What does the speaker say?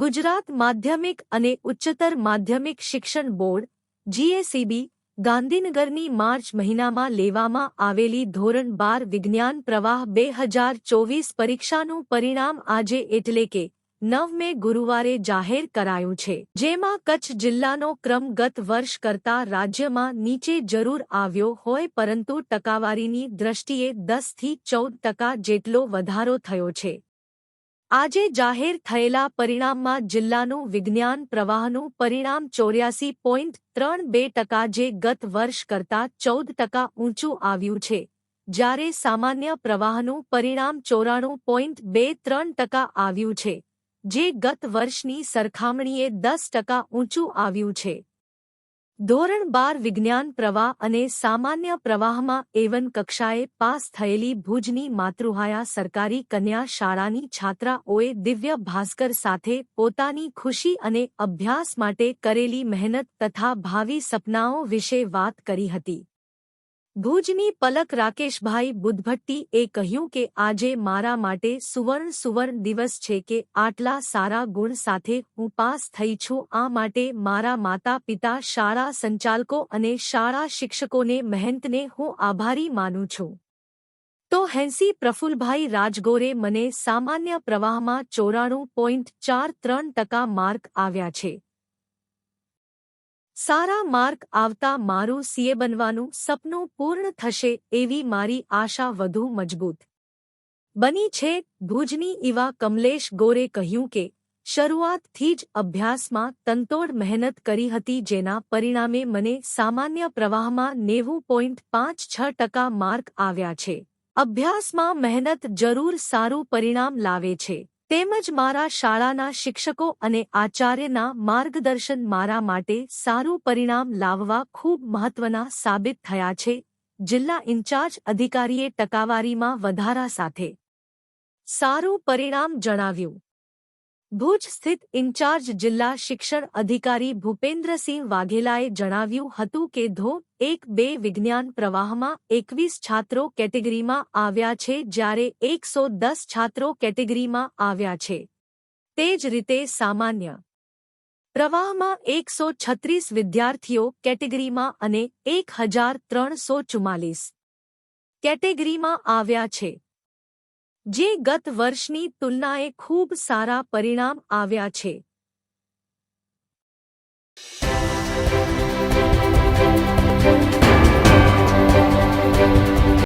ગુજરાત માધ્યમિક અને ઉચ્ચતર માધ્યમિક શિક્ષણ બોર્ડ જીએસીબી ગાંધીનગરની માર્ચ મહિનામાં લેવામાં આવેલી ધોરણ બાર વિજ્ઞાન પ્રવાહ બે હજાર ચોવીસ પરીક્ષાનું પરિણામ આજે એટલે કે નવ મે ગુરુવારે જાહેર કરાયું છે, જેમાં કચ્છ જિલ્લાનો ક્રમ ગત વર્ષ કરતા રાજ્યમાં નીચે જરૂર આવ્યો હોય પરંતુ ટકાવારીની દ્રષ્ટિએ દસથી ચૌદ ટકા જેટલો વધારો થયો છે. આજે જાહેર થયેલા પરિણામમાં જિલ્લાનું વિજ્ઞાન પ્રવાહનું પરિણામ ચોર્યાસી પોઈન્ટ ત્રણ બે ટકા જે ગત વર્ષ કરતાં ચૌદ ટકા ઊંચું આવ્યું છે. જ્યારે સામાન્ય પ્રવાહનું પરિણામ ચોરાણું પોઈન્ટ બે ત્રણ ટકા આવ્યું છે, જે ગત વર્ષની સરખામણીએ દસ ટકા ઊંચું આવ્યું છે. ધોરણ બાર વિજ્ઞાન પ્રવાહ અને સામાન્ય પ્રવાહમાં એવન કક્ષાએ પાસ થયેલી ભુજની માતૃહાયા સરકારી કન્યા શાળાની છાત્રાઓએ દિવ્ય ભાસ્કર સાથે પોતાની ખુશી અને અભ્યાસ માટે કરેલી મહેનત તથા ભાવિ સપનાઓ વિશે વાત કરી હતી. ભુજની પલક રાકેશભાઈ બુદ્ધભટ્ટી એ કહ્યું કે આજે મારા માટે સુવર્ણ સુવર્ણ દિવસ છે કે આટલા સારા ગુણ સાથે હું પાસ થઈ છું. આ માટે મારા માતા પિતા, શાળા સંચાલકો અને શાળા શિક્ષકોને મહેનતને હું આભારી માનું છું. તો હેન્સી પ્રફુલભાઈ રાજગોરે મને સામાન્ય પ્રવાહમાં ચોરાણું પોઈન્ટ ચાર ત્રણ ટકા માર્ક આવ્યા છે. સારા માર્ક આવતા મારું સીએ બનવાનું સપનું પૂર્ણ થશે એવી મારી આશા વધુ મજબૂત. બની છે ભુજની ઈવા કમલેશ ગોરે કહ્યું કે, શરૂઆતથી જ અભ્યાસમાં તંતોડ મહેનત કરી હતી જેના પરિણામે મને સામાન્ય પ્રવાહમાં નેવું પોઈન્ટ પાંચ છ ટકા માર્ક આવ્યા છે. અભ્યાસમાં મહેનત જરૂર સારું પરિણામ લાવે છે. તેમજ મારા શાળાના શિક્ષકો અને આચાર્યના માર્ગદર્શન મારા માટે સારું પરિણામ લાવવા ખૂબ મહત્વના સાબિત થયા છે. જિલ્લા ઇન્ચાર્જ અધિકારીએ ટકાવારીમાં વધારા સાથે સારું પરિણામ જણાવ્યું. ભુજ સ્થિત ઇન્ચાર્જ જિલ્લા શિક્ષણ અધિકારી ભૂપેન્દ્રસિંહ વાઘેલાએ જણાવ્યું હતું કે ધો એક બે વિજ્ઞાન પ્રવાહમાં એકવીસ છાત્રો કેટેગરીમાં આવ્યા છે જ્યારે એકસો દસ છાત્રો કેટેગરીમાં આવ્યા છે. તે જ રીતે સામાન્ય પ્રવાહમાં એકસો છત્રીસ વિદ્યાર્થીઓ કેટેગરીમાં અને એક હજાર ત્રણસો ચુમ્માલીસ કેટેગરીમાં આવ્યા છે. જે ગત વર્ષની તુલનાએ ખૂબ સારા પરિણામ આવ્યા છે.